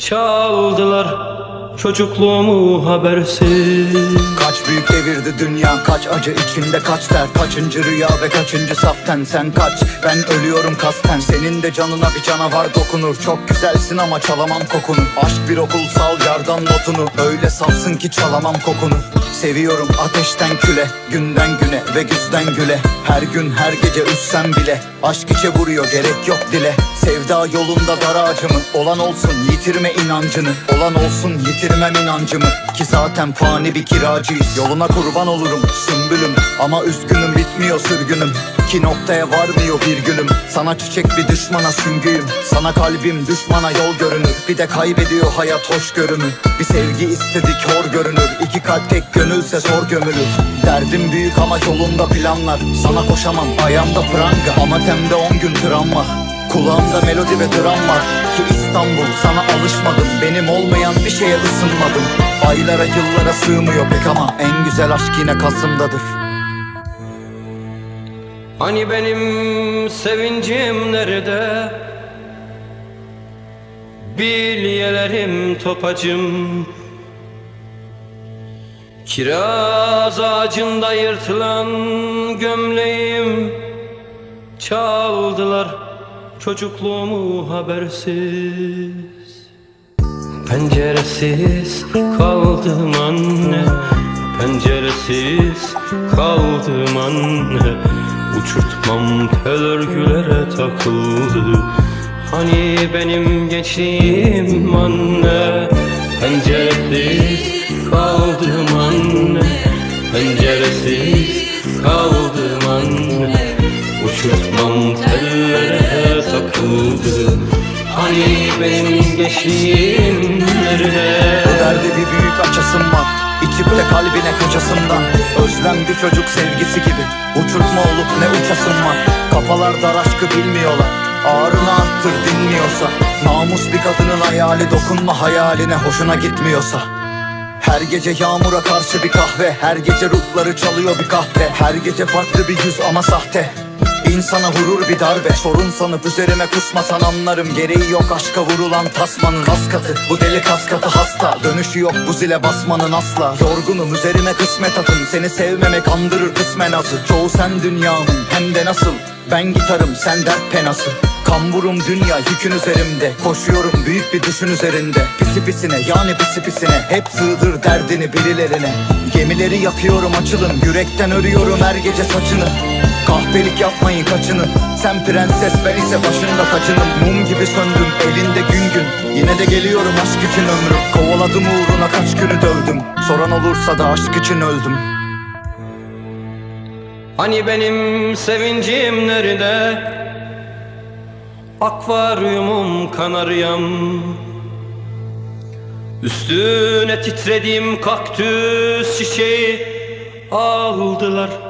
Çaldılar çocukluğumu habersiz Kaç büyük devirdi dünya kaç acı içimde kaç dert. Kaçıncı rüya ve kaçıncı saften sen kaç? Ben ölüyorum kasten senin de canına bir canavar dokunur. Çok güzelsin ama çalamam kokunu. Aşk bir okul sal yardan notunu. Öyle safsın ki çalamam kokunu. Seviyorum ateşten küle Günden güne ve güzden güle. Her gün her gece üssem bile Aşk içe vuruyor gerek yok dile. Sevda yolunda dar ağacımı Olan olsun yitirme inancını. Olan olsun yitirmem inancımı Ki zaten fani bir kiracıyız Yoluna kurban olurum sümbülüm. Ama üzgünüm bitmiyor sürgünüm. Ki noktaya varmıyor bir gülüm. Sana çiçek bir düşmana süngüyüm. Sana kalbim düşmana yol görünür. Bir de kaybediyor hayat hoşgörümü Bir sevgi istedik hor görünür. İki kalp tek gönülse zor gömülür. Derdim büyük ama yolunda planlar. Sana koşamam ayağımda pranga. Ama temde on gün travma Kulağımda melodi ve dram var. Ki İstanbul sana alışmadım. Benim olmayan bir şeye ısınmadım. Aylara yıllara sığmıyor pek ama En güzel aşk yine Kasım'dadır. Hani benim sevincim nerede? Bilyelerim topacım. Kiraz ağacında yırtılan gömleğim Çaldılar çocukluğumu habersiz Penceresiz kaldım anne. Penceresiz kaldım anne. Uçurtmam tel örgülere takıldı. Hani benim gençliğim anne? Penceresiz kaldım anne. Penceresiz kaldım anne. Uçurtmam Hani benim gençliğim nerede? Bu derdi bir büyük açasım var. İçip de kalbine kaçasından Özlem bir çocuk sevgisi gibi. Uçurtma olup ne uçasın var. Kafalar dar aşkı bilmiyorlar. Ağrını arttır dinmiyorsa Namus bir kadının hayali Dokunma hayaline hoşuna gitmiyorsa. Her gece yağmura karşı bir kahve. Her gece ruhları çalıyor bir kahve. Her gece farklı bir yüz ama sahte İnsana vurur bir darbe Sorun sanıp üzerime kusmasan anlarım. Gereği yok aşka vurulan tasmanın. Kas katı bu deli kas katı hasta. Dönüşü yok bu zile basmanın asla. Yorgunum üzerime kısmet atın. Seni sevmemek andırır kısmen azı. Çoğu sen dünyamın hem de nasıl? Ben gitarım sen dert penası. Kamburum dünya yükün üzerimde. Koşuyorum büyük bir düşün üzerinde. Pisi pisine yani pisi pisine. Hep sığdır derdini birilerine. Gemileri yapıyorum açılın. Yürekten örüyorum her gece saçını Kahpelik yapmayın kaçının Sen prenses ben ise başında tacınım Mum gibi söndüm elinde gün gün. Yine de geliyorum aşk için ömrüm Kovaladım uğruna kaç günü dövdüm. Soran olursa da aşk için öldüm. Hani benim sevincim nerede? Akvaryumum kanaryam. Üstüne titrediğim kaktüs çiçeği Aldılar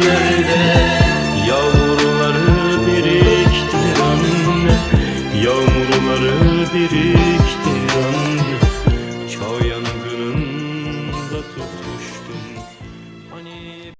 nerede Yağmurları biriktir anne. Yağmurları biriktir anne